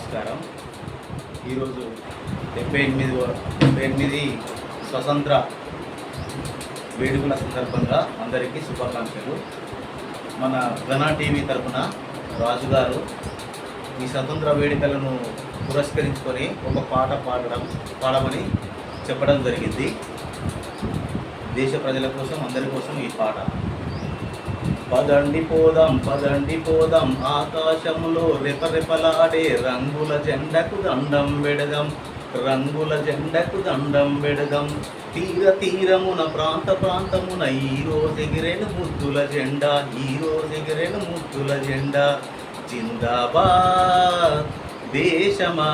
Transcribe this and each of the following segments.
నమస్కారం. ఈరోజు డెబ్బై ఎనిమిది డెబ్బై ఎనిమిది స్వతంత్ర వేడుకల సందర్భంగా అందరికీ శుభాకాంక్షలు. మన ఘనా టీవీ తరఫున రాజు గారు ఈ స్వతంత్ర వేడుకలను పురస్కరించుకొని ఒక పాట పాడడం పాడమని చెప్పడం జరిగింది. దేశ ప్రజల కోసం అందరి కోసం ఈ పాట. పదండి పోదాం పదండి పోదాం. ఆకాశంలో రెపరెపలాడే రంగుల జెండకు దండం పెడదాం రంగుల జెండకు దండం పెడదాం. తీర తీరమున ప్రాంత ప్రాంతమున ఈరోజు ఎగిరేను ముద్దుల జెండా ఈరోజు ఎగిరేను ముద్దుల జెండా. జిందాబాద్ దేశమా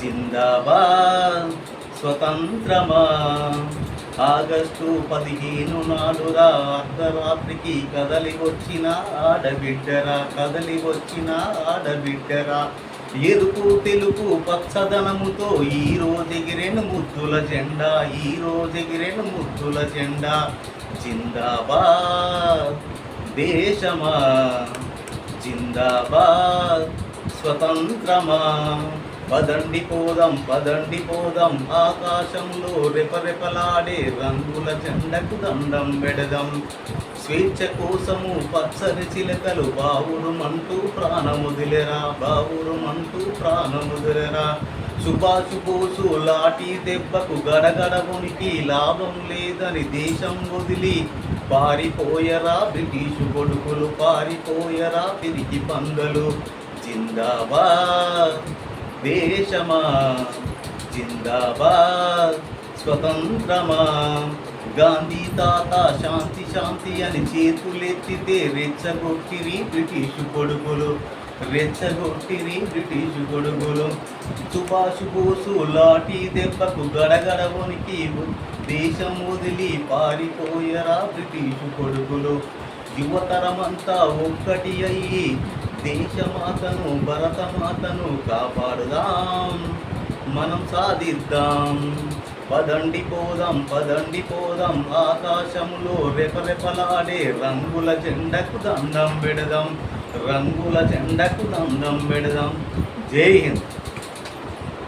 జిందాబాద్ స్వతంత్రమా. ఆగస్టు పదిహేను నాడురా అర్ధరాత్రికి కదలి వచ్చిన ఆడబిడ్డరా కదలి వచ్చిన ఆడబిడ్డరా. ఎరుపు తెలుపు పచ్చదనముతో ఈ రోజు ముద్దుల జెండా ఈ రోజు ముద్దుల జెండా. జిందాబాద్ దేశమా జిందాబాద్ స్వతంత్రమా. పదండి పోదాం పదండి పోదాం. ఆకాశంలో రెపరెపలాడే రంగుల జెండకు దండం పెడదాం స్వేచ్ఛ కోసము పచ్చని చిలకలు బావురుమంటూ ప్రాణముదిలెరా బావురుమంటూ ప్రాణముదిలెరా సుభాషు బోసు లాఠీ దెబ్బకు గడగడ ఉనికి లాభం లేదని దేశం వదిలి పారిపోయరా బ్రిటిషు కొడుకులు పారిపోయరా తిరిగి పందలు జిందాబాద్! దేశమా? జిందాబాద్. స్వతంత్రమా? గాంధీ తాత శాంతి శాంతి అని చేతులెత్తితే రెచ్చగొట్టిరి బ్రిటిషు కొడుకులు. రెచ్చగొట్టిరి బ్రిటిషు కొడుకులు. సుభాష్ బోసు లాఠీ దెబ్బకు గడగడ వణికి దేశం వదిలి పారిపోయరా బ్రిటిషు కొడుకులు. యువతరమంతా ఒక్కటి అయ్యి దేశమాతను భరతమాతను కాపాడుదాం. మనం సాధిద్దాం. పదండి పోదాం పదండి పోదాం. ఆకాశంలో రెపరెపలాడే రంగుల జెండకు దండం పెడదాం. రంగుల జెండకు దండం పెడదాం. జై హింద్.